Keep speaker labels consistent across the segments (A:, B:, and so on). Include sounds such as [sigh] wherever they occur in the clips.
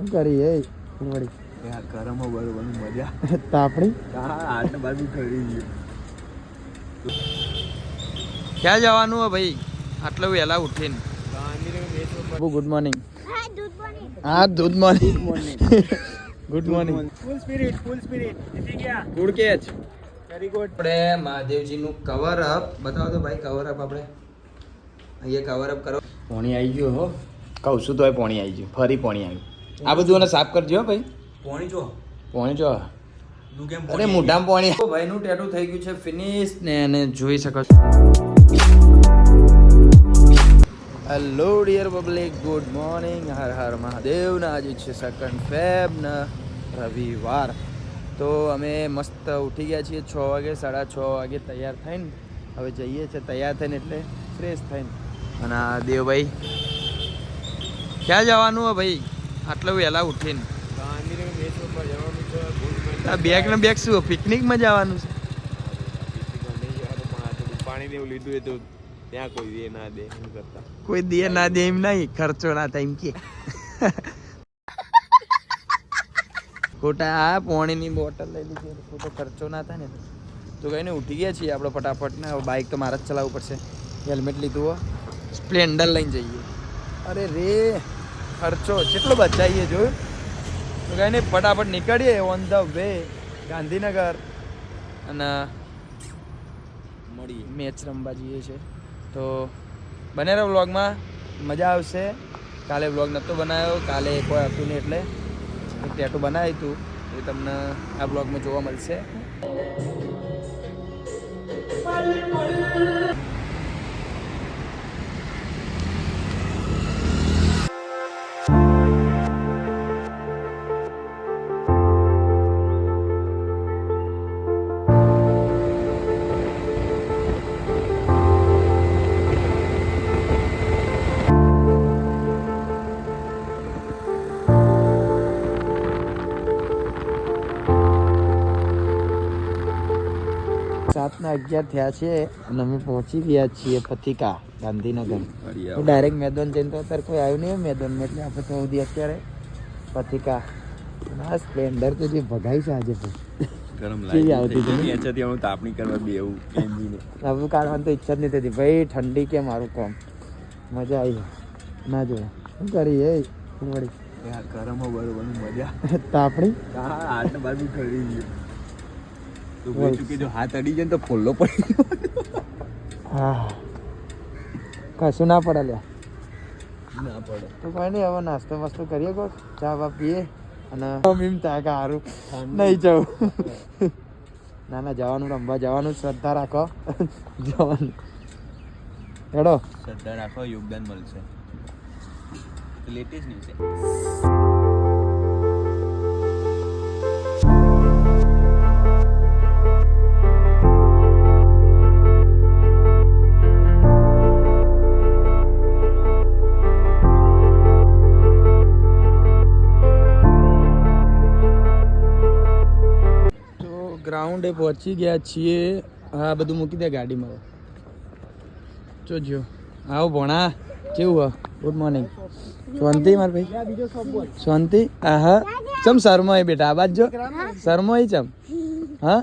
A: શું કરી એ? વળી.
B: યાર બરોબર મજા.
A: તાપણી?
B: આટલે બાજુ ખરી ગયું.
A: ક્યાં જવાનું હે ભાઈ? આટલું વહેલા ઉઠીને. ગુડ મોર્નિંગ હા દૂધ morning good morning
B: full spirit full spirit જીતી ગયા.
A: ગુડ કેચ
B: વેરી ગુડ
A: આપણે મહાદેવજીનું કવર અપ બતાવો તો ભાઈ કવર અપ આપણે. અહીંયા કવર અપ કરો. પોણી આવી ગયું હો. કહું છું તોય પોણી આવી ગયું. ફરી પોણી આવ્યું આ બધું એને સાફ કરજો હો ભાઈ.
B: પોણી જો.
A: પોણી જો. અરે મોઢામાં પોણી. ભાઈનું ટેટુ થઈ ગયું છે ફિનિશ ને એને જોઈ શકો છો. Hello dear public good morning Har Har Mahadev. ને આજે છે સેકન્ડ ફેબ ને રવિવાર. તો અમે મસ્ત ઉઠી ગયા છીએ છ વાગે સાડા છ વાગે તૈયાર થઈને. હવે જઈએ છીએ તૈયાર થઈને એટલે ફ્રેશ થઈને. અને આ દેવભાઈ ક્યાં જવાનું હે ભાઈ? આટલું વહેલા ઉઠીને. બેગ ને બેગ શું પિકનિકમાં જવાનું છે?
B: પાણી એવું લીધું એ તો ત્યાં કોઈ દે ના દે એમ કરતા.
A: કોઈ દે ના દે એમ નહીં ખર્ચો ના થાય એમ કે. ખોટા આ પોણીની બોટલ લઈ લીધી ખોટો ખર્ચો ના થાય ને તો. કઈ નહીં ઉઠી ગયા છીએ આપણે ફટાફટ ને બાઇક તો મારે જ ચલાવવું પડશે. હેલ્મેટ લીધું હો. સ્પ્લેન્ડર લઈને જઈએ. અરે રે! ખર્ચો કેટલો બચાવીએ જોયું. તો કંઈ નહીં ફટાફટ નીકળીએ ઓન ધ વે ગાંધીનગર અને
B: મળી
A: મેચ રમવા જઈએ છે તો બને રહો વ્લોગમાં મજા આવશે. કાલે વ્લોગ નહોતો બનાવ્યો. કાલે કોઈ હતું નહીં એટલે એક ટેટુ બનાવ્યું હતું. એ તમને આ બ્લોગમાં જોવા મળશે. સાતના અગિયાર થયા છે અને અમે પહોંચી ગયા છીએ પથિકા ગાંધીનગર. તો ડાયરેક્ટ મેદાન જઈને તો અત્યારે કોઈ આવ્યું નહીં મેદાનમાં એટલે આપણે તો સુધી અત્યારે પથિકા. ના સ્પ્લેન્ડર તો જે ભગાઈ છે આજે
B: ગરમ
A: કેવી આવતી હતી?
B: ખેંચાથી હું તાપણી કરવા બે એવું એન્જિને.
A: હવે કાઢવાની તો ઈચ્છા જ નહીં થતી. ભાઈ ઠંડી કે મારું કામ? મજા આવી. ના જો શું કરી એ વળી?
B: કરમો બરોબર મજા.
A: તાપણી?
B: હા આટલે બાજુ ખરી ગયું. તો
A: બોલ.
B: ચૂકી જો હાથ અડી જાય તો ફોલ્લો પડી
A: હા. કશું ના પડે લે
B: ના પડે.
A: તો કઈ નહીં હવે નાસ્તો વાસ્તો કરીએ કોક ચા બા પીએ અને એમ થાય કે સારું નહીં જવું. ના ના જવાનું રમવા જવાનું શ્રદ્ધા રાખો. જવાનું. હેડો.
B: શ્રદ્ધા રાખો યોગદાન મળશે. લેટેસ્ટ ન્યૂઝ છે.
A: પહોંચી ગયા છીએ. હા બધું મૂકી દે ગાડીમાં. જોજો આવો ભણા. કેવું હ? ગુડ મોર્નિંગ શાંતિ માર ભાઈ? શાંતિ? આહા. ચમ શરમોય બેટા? આ બાજ જો. એ ચમ? હા?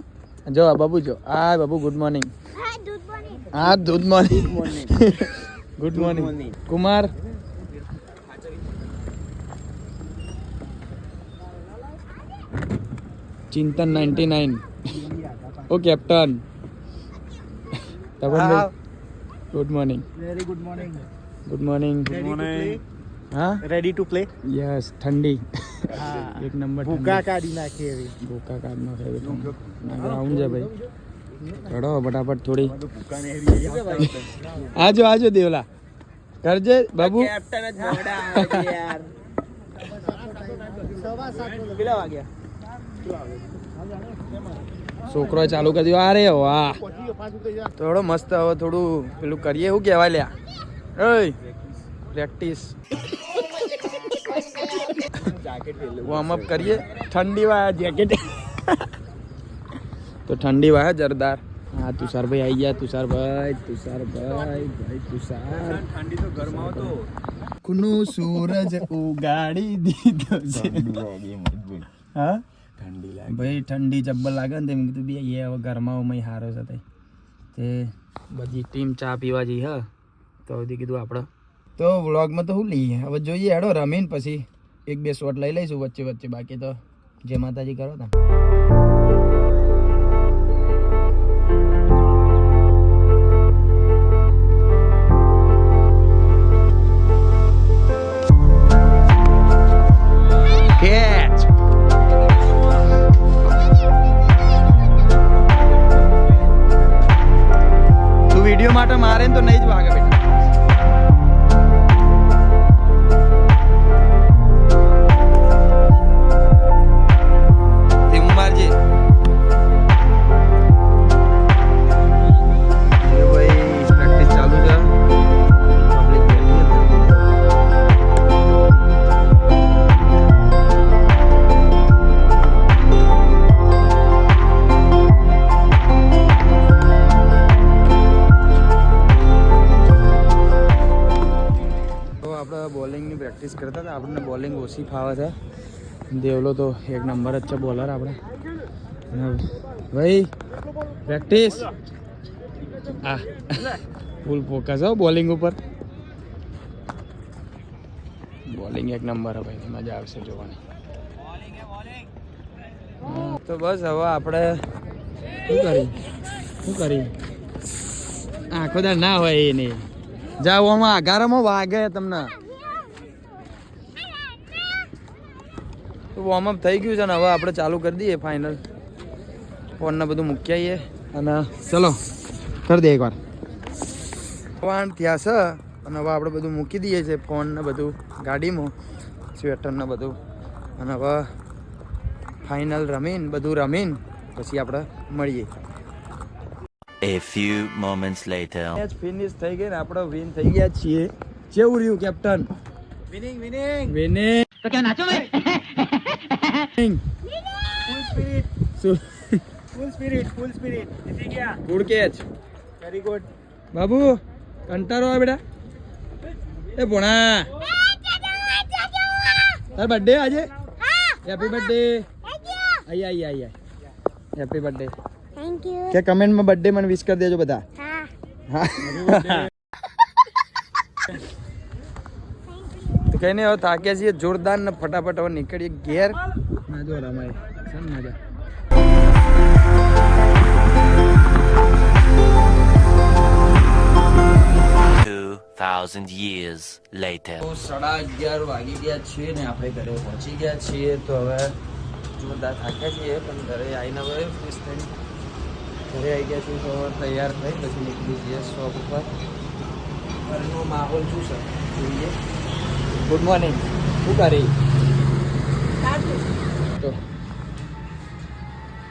A: જો બાબુ જો. આ બાબુ ગુડ મોર્નિંગ હા good morning good morning Kumar. Chintan ninety nine ઓ captain તપનભાઈ good morning
B: very good morning
A: good morning હા
B: રેડી ટુ પ્લે
A: યસ ઠંડી એક નંબર
B: ભૂકા કાઢી નાખી એવી
A: ભૂકા કાઢ નાખે એવું ગ્રાઉન્ડ છે ભાઈ ચડો ફટાફટ થોડી
B: ભૂકા ને એવી
A: આજો આજો દેવલા કરજે બાબુ
B: કેપ્ટન જ મોડા યાર કેટલા વાગ્યા
A: છોકરો ચાલુ કરી દીધો. અરે વાહ. થોડો મસ્ત હવે થોડું પેલું કરીએ એવું કહેવાય લ્યા? ઓય પ્રેક્ટિસ
B: જાકેટ
A: વોર્મ અપ કરીએ. ઠંડી વાળા જેકેટ તો ઠંડી વાયા જરદાર. હા તુષારભાઈ આવી ગયા. તુષારભાઈ તુષારભાઈ ભાઈ તુષાર.
B: ઠંડી તો ઘરમાં તો
A: સુખનું સૂરજ ઉગાડી દીધો છે હા?
B: ઠંડી
A: ભાઈ, ઠંડી જબ્બર લાગે ને તેમ કીધું, બે, એ હવે ઘરમાં મય હારો છે તઈ. તે બધી ટીમ ચા પીવા જઈ, હા. તો સુધી કીધું આપણે તો વ્લોગમાં તો શું લઈએ હવે જોઈએ, હેડો રમીને પછી. એક બે શોટ લઈ લઈશું વચ્ચે વચ્ચે, બાકી તો જે માતાજી કરો તમે. બોલિંગ ફાવે છે. દેવલો તો એક નંબર જ છે બોલર આપણે. ભાઈ પ્રેક્ટિસ હા ફૂલ ફોકસ હો બોલિંગ ઉપર. બોલિંગ એક નંબર ભાઈ, મજા આવશે જોવાની. તો બસ હવે આપણે શું કરી શું કરી આખો દાડ ના હોય એ નહીં જાઓ આમાં આઘારામાં વાગે તમને. તો વોર્મઅપ થઈ ગયું છે ને હવે આપણે ચાલુ કરી દઈએ ફાઇનલ ફોનને બધું મૂકી આવીએ. અને ચલો કરી દઈએ એકવાર. વાણ થયા છે. અને હવે આપણે બધું મૂકી દઈએ છીએ ફોનને બધું ગાડીમાં સ્વેટરને બધું. અને હવે ફાઇનલ રમીને બધું રમીને પછી આપણે મળીએ.
C: A few moments later.
A: Match finish થઈ ગઈ ને આપણે વિન થઈ ગયા છીએ. કેવું રહ્યું કેપ્ટન
B: વિનિંગ વિનિંગ
A: વિનિંગ તો કે નાચો ભાઈ?
B: Full spirit full spirit full spirit જીતી ગયા?
A: ગુડ કેચ
B: વેરી ગુડ
A: બાબુ કંટાળો આવે બેટા. એ ભોણા. તાર બર્થડે આજે? હેપી બર્થડે આઈ આઈ આઈ આઈ. હેપી બર્થડે
D: થેન્ક યુ
A: કે કમેન્ટમાં બર્થડે મને વિશ કરી દેજો બધા.
D: હા.
A: હા. [laughs] તો કઈ નહીં હવે થાક્યા છીએ. જોરદાર ને ફટાફટ હવે નીકળીએ ઘેર. ના જો રમાય
C: Two thousand years later.
A: તો સાડા અગિયાર વાગી ગયા છીએ ને આપણે ઘરે પહોંચી ગયા છીએ તો હવે જોરદાર થાક્યા છીએ પણ ઘરે આવીને હવે ફ્રેશ થઈને ઘરે આવી ગયા છીએ તો હવે તૈયાર થઈ પછી નીકળી જઈએ શોપ ઉપર. ઘરનો માહોલ શું છે? જોઈએ. ગુડ મોર્નિંગ શું કરી? તો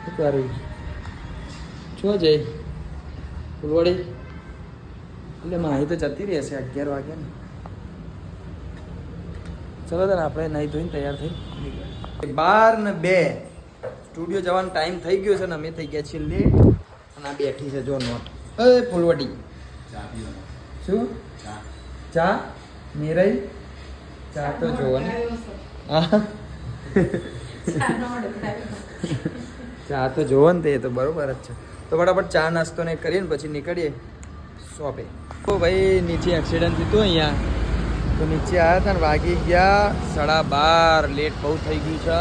A: શું કરી છો જય. ફૂલવાડી. એટલે માહી તો જતી રહેશે અગિયાર વાગે ને. ચલો તાર આપણે નહીં ધોઈને તૈયાર થઈ બાર ને બે. સ્ટુડિયો જવાનો ટાઈમ થઈ ગયો છે ને અમે થઈ ગયા છીએ લેટ. અને આ બેઠી છે જો નોટ. એ ફૂલવટી શું? ચા. મેરાઈ? ચા તો જોવાની. હા. ચા તો જોવો ને તે તો બરોબર જ છે. તો ફટાફટ ચા નાસ્તો ને કરીને પછી નીકળીએ શોપે. તો ભાઈ, નીચે એક્સિડન્ટ થયું અહીંયા. તો નીચે આવ્યા હતા ને, વાગી ગયા સાડા બાર લેટ બહુ થઈ ગયું છે.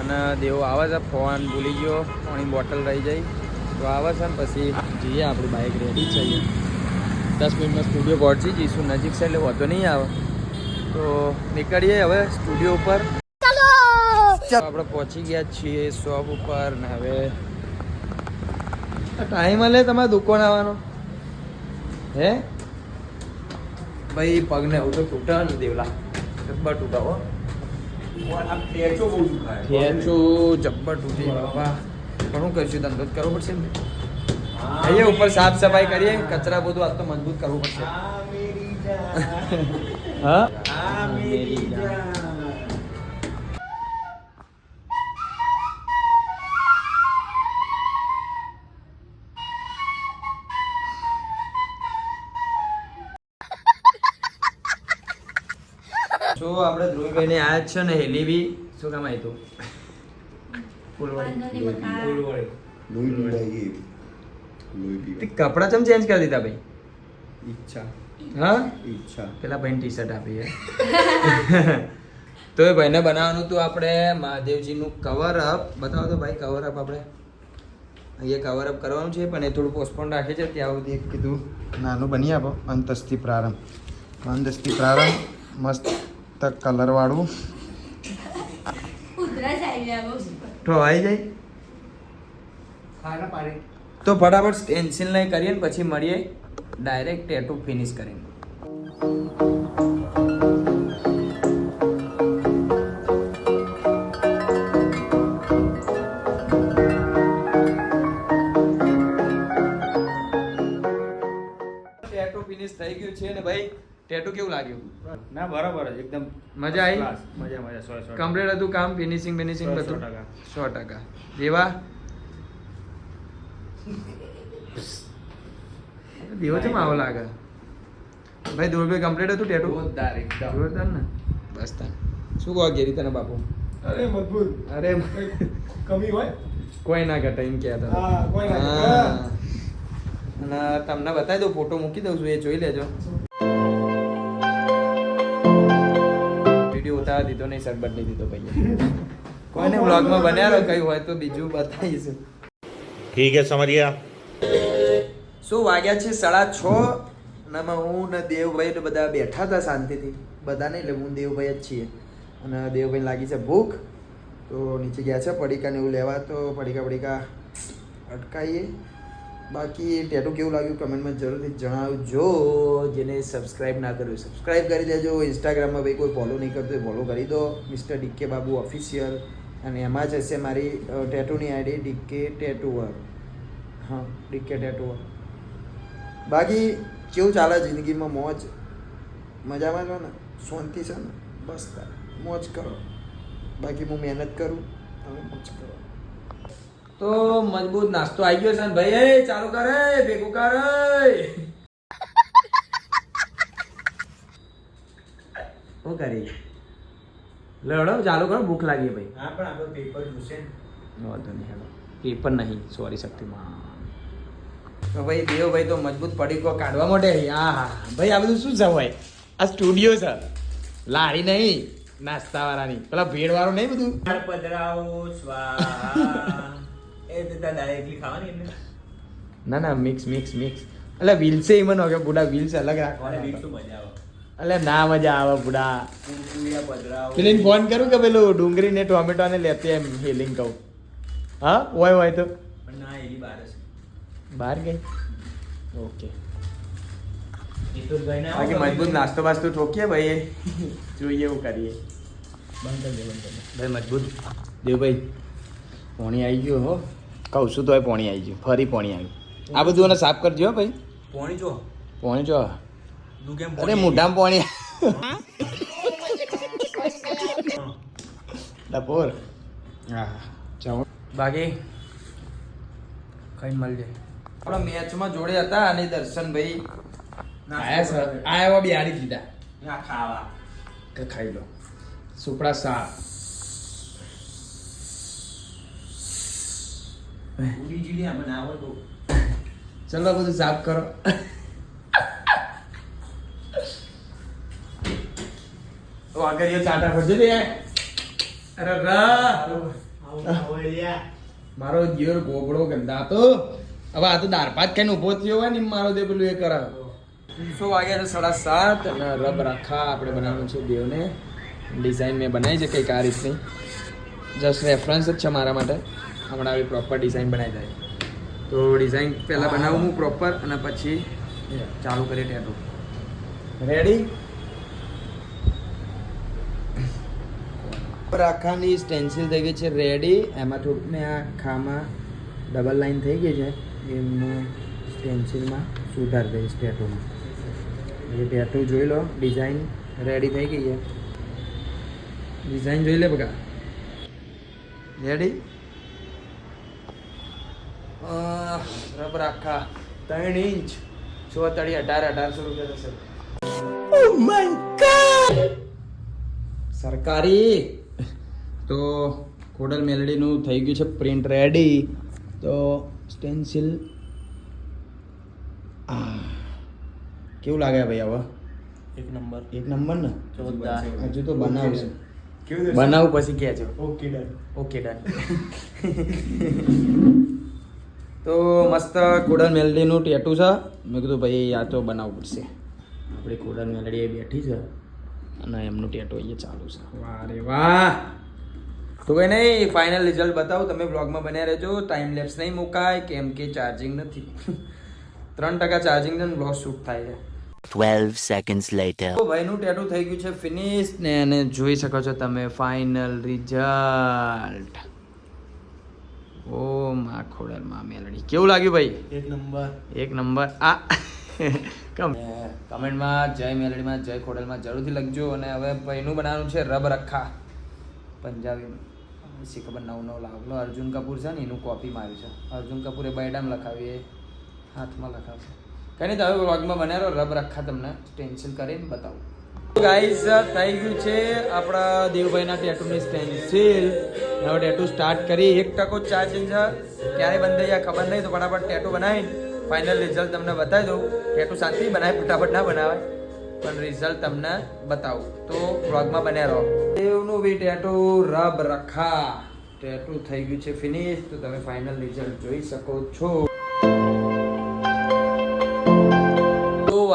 A: અને દેવો આવે છે, ફોન ભૂલી ગયો, પાણી બોટલ રહી જાય તો આવે છે ને પછી જઈએ આપણી બાઇક રેડી છે દસ મિનિટમાં સ્ટુડિયો પહોંચી જઈશું. નજીક છે એટલે વાંધો નહીં આવે. તો નીકળીએ હવે સ્ટુડિયો ઉપર. આપણે પહોંચી ગયા છીએ શોપ ઉપર ને હવે ટાઈમ હલે તમારે દુકાન આવવાનો. હે? ભાઈ પગને એવું તો તૂટા ને દેવલા. જબ્બર તૂટા હો. જબ્બર તૂટી બાપા ઘણું કરીશું ધંધો જ કરવો પડશે ને? આઈએ ઉપર સાફ સફાઈ કરીએ કચરા બધું આ તો મજબૂત કરવું પડશે. હા સો આપણે ધ્રુવીભાઈને આ છે ને હેલી બી શું કામ આવ્યું તે
B: પીવા
A: કપડાં ચમ ચેન્જ કરી દીધા ભાઈ?
B: ઈચ્છા.
A: હા?
B: ઈચ્છા.
A: પેલા ભાઈને ટી શર્ટ આપી તો એ ભાઈને બનાવવાનું હતું આપણે મહાદેવજીનું કવર અપ બતાવો તો ભાઈ કવર અપ આપણે. અહીંયા કવર અપ કરવાનું છે પણ એ થોડું પોસ્ટપોન રાખે છે ત્યાં સુધી એક કીધું નાનું બની આપો. અંતસ્થી પ્રારંભ. અંતસ્થી પ્રારંભ. મસ્ત. કલરવાળું તો આવી જાય. તો ફટાફટ સ્ટેન્સિલ નહીં કરીએ ને પછી મળીએ ડાયરેક્ટ ટેટુ ફિનિશ કરીને. ટેટુ ફિનિશ થઈ ગયું છે ને ભાઈ? ટેટુ કેવું લાગ્યું?
E: ના બરાબર જ એકદમ
A: મજા આવી?
E: મજા મજા સો સો
A: કમ્પ્લીટ હતું કામ ફિનિશિંગ ફિનિશિંગ બધું? સો ટકા. દેવા? દેવો છે આવો લાગે? ભાઈ દોરભાઈ કમ્પ્લીટ હતું ટેટુ
E: જોરદાર એકદમ.
A: જોરદાર ને? બસ તાન. શું કહો ગેરી તને બાપુ?
F: અરે મજબૂત.
A: અરે
F: કમી હોય?
A: કોઈ ના ઘટે એમ કહેતા
F: હા, કોઈ ના
A: અને તમને બતાવી દઉં ફોટો મૂકી દઉં છું એ જોઈ લેજો. બતાવી દીધો નહીં શરબત નહીં દીધો ભાઈ [laughs] કોઈને વ્લોગમાં બન્યા રહો કયું હોય તો બીજું બતાવીશું.
G: ઠીક હે સમરિયા.
A: શું વાગ્યા છે? સાડા છ. ને હું ને દેવભાઈ ને બધા બેઠા હતા શાંતિથી. બધા નહીં એટલે હું દેવભાઈ જ છીએ. અને દેવભાઈ લાગી છે ભૂખ. તો નીચે ગયા છે પડીકાને એવું લેવા. તો પડીકા પડીકા અટકાઈએ. બાકી ટેટુ કેવું લાગ્યું કમેન્ટમાં જરૂરથી જણાવજો, જેને સબસ્ક્રાઇબ ના કર્યું સબસ્ક્રાઇબ કરી દેજો. ઇન્સ્ટાગ્રામમાં ભાઈ કોઈ ફોલો નહીં કરતું ફોલો કરી દો. મિસ્ટર ડીકે બાબુ ઓફિશિયલ અને એમાં જ હશે મારી ટેટુની આઈડી ડીકે ટેટુ વર્ક હા ડીકે ટેટુ વર્ક બાકી કેવું ચાલે જિંદગીમાં મોજ? મજામાં છો ને? શાંતિ છે ને? બસ મોજ કરો. બાકી હું મહેનત કરું, તમે મોજ કરો. તો મજબૂત નાસ્તો આવી ગયો છે ને ભાઈ એ ચાલુ કરે ભેગું કરે શું કરી લડો ચાલુ કરો ભૂખ લાગી ભાઈ.
B: હા પણ આપણો પેપર જોશે
A: વાંધો નહીં હેલો. પેપર નહીં સોરી શક્તિમાં તો ભાઈ દેવભાઈ તો મજબૂત પડીકો કાઢવા માટે હા હા ભાઈ આ બધું શું ભાઈ? આ સ્ટુડિયો છે. લારી નહીં નાસ્તા વાળાની પેલા ભેડ વાળું નહીં બધું?
B: પધરાવો સ્વાહા. ડાયરેક્ટલી ખાવાની એમને
A: ના ના મિક્સ મિક્સ મિક્સ એટલે વ્હીલ્સ એ મને કે બુડા વ્હીલ્સ અલગ રાખવાના એટલે ના મજા આવે બુડા. પેલી ફોન કરું કે પેલું ડુંગળી ને ટોમેટો ને લેતી એમ હિલિંગ કહું? હા? હોય હોય તો.
B: ના એની બાર
A: બહાર ગઈ? ઓકે. બાકી મજબૂત નાસ્તો બાસ્તો ઠોકીએ ભાઈ જોઈએ એવું કરીએ. બંધ કરી દે બંધ કરી દે. ભાઈ મજબૂત. દેવભાઈ પોણી આવી ગયું હો. કહું છું તોય પોણી આવી ગયું. ફરી પોણી આવ્યું આ બધું એને સાફ કરજો ભાઈ.
B: પોણી જો.
A: પોણી જો. અરે મોઢામાં પોણી. ડપોર હા જાઉં બાકી? કઈ મળજે આપણા મેચમાં જોડે હતા અને દર્શનભાઈ આયા બિહારી દીધા
B: ના ખાવા.
A: કે ખાઈ લો. સુપડા શાક. ચલો બધું સાફ કરો. વાગરીઓ ચાટા ફરજો રે અરે રા. મારો જીવર ગોબડો ગંધાતો હવે આ તો ભાત ખાઈને ઊભો થયો હોય ને મારો તે પેલું એ કરાવ સો વાગ્યા છે સાડા સાત અને રબ રાખા આપણે બનાવવાનું છે દેવને ડિઝાઇન મેં બનાવી છે કંઈક આ રીતની. જસ્ટ રેફરન્સ જ છે મારા માટે. હમણાં આવી પ્રોપર ડિઝાઇન બનાવી જાય તો ડિઝાઇન પહેલાં બનાવું હું પ્રોપર અને પછી ચાલુ કરીએ ટેટુ રેડી આખાની સ્ટેન્સિલ થઈ ગઈ છે રેડી એમાં થોડુંક મેં આ ખામાં ડબલ લાઈન થઈ ગઈ છે. એમાં સ્ટેન્સિલમાં સુધાર દઈશ ટેટોમાં એ ટેટો જોઈ લો ડિઝાઇન રેડી થઈ ગઈ છે. ડિઝાઇન જોઈ લે બગા રેડી રબર આખા ત્રણ ઇંચ. છ તળી અઢાર અઢારસો રૂપિયા થશે. સરકારી. તો કોડલ મેલડીનું થઈ ગયું છે પ્રિન્ટ રેડી. તો સ્ટેન્સિલ. કેવું લાગે ભાઈ હવે
B: એક નંબર.
A: એક નંબર ને?
B: જોરદાર.
A: હજુ તો બનાવશે? બનાવું પછી કહેજો
F: ઓકે ડન
A: ઓકે ડન તો મસ્ત કોડલ મેલડીનું ટેટુ છે. મેં કીધું ભાઈ આ તો બનાવવું પડશે. આપણી કોડલ મેલડી એ બેઠી છે અને એમનું ટેટુ અહીંયા ચાલુ છે. વાહ રે વાહ. તો કંઈ નહીં ફાઇનલ રિઝલ્ટ બતાવો. તમે બ્લોગમાં બન્યા રહેજો. ટાઈમ લેપ્સ નહીં મુકાય કેમ કે ચાર્જિંગ નથી. [laughs] ત્રણ ટકા ચાર્જિંગ છે બ્લોગ શૂટ થાય છે.
C: 12 seconds later.
A: તો ભાઈનું ટેટુ થઈ ગયું છે ફિનિશ ને અને જોઈ શકો છો તમે ફાઇનલ રિઝલ્ટ ઓ માં ખોડલ માં મેલડી. કેવું લાગ્યું ભાઈ?
B: એક નંબર.
A: એક નંબર. આ. કમ કમેન્ટમાં જય મેલડીમાં જય ખોડલમાં જરૂરથી લખજો અને હવે ભાઈનું બનાવવાનું છે રબ રખા. પંજાબી શી ખબર? નવું નવું લાગલો અર્જુન કપૂર છે ને એનું કોપી માર્યું છે. અર્જુન કપૂરે બાયડામ લખાવી એ હાથમાં લખાવશે. કંઈ નહીં તો હવે વ્લોગમાં બનાવ્યો રબ રખા તમને. ટેન્શન કરીને બતાવું. ગાઈઝ થઈ ગયું છે આપણા દેવભાઈના ટેટુની સ્ટેન્સિલ હવે ટેટુ સ્ટાર્ટ કરી. એક ટકો ચાર્જિંગ છે. ક્યારે બંધ થઈ ખબર નહીં. તો ફટાફટ ટેટુ બનાવીને ફાઇનલ રિઝલ્ટ તમને બતાવી દઉં. ટેટુ શાંતિ બનાવે ફટાફટ ના બનાવે પણ રિઝલ્ટ તમને બતાવું. તો વ્લોગમાં બન્યા રહો. દેવનું બી ટેટુ રબ રખા. ટેટુ થઈ ગયું છે ફિનિશ તો તમે ફાઇનલ રિઝલ્ટ જોઈ શકો છો.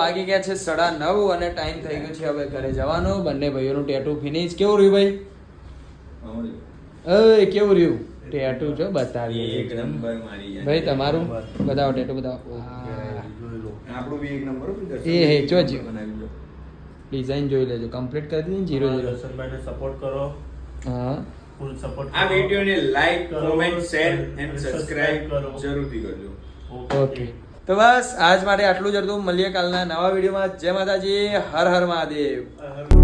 A: વાગી ગયા છે સાડા નવ અને ટાઈમ થઈ ગયો છે હવે ઘરે જવાનો. બંને ભાઈઓનું ટેટુ ફિનિશ કેવું રહ્યું ભાઈ? અય કેવું રહ્યું? ટેટુ જો બતાવીએ.
B: એક નંબર મારી
A: ભાઈ તમારું? બતાવો ટેટુ બતાવો.
F: આપણું બી એક નંબર
A: એ હે જોજો. ડિઝાઇન જોઈ લેજો. કમ્પ્લીટ કરી દીધી જીરો જીરો
H: દર્શનભાઈને સપોર્ટ કરો.
A: હા.
H: ફૂલ સપોર્ટ
B: આ વિડીયોને like comment share and subscribe
H: કરો.
B: જરૂરથી કરજો.
A: ઓકે તો બસ, આજ માટે આટલું જ હતું મળીએ કાલના નવા વિડીયોમાં. જય માતાજી. હર હર મહાદેવ.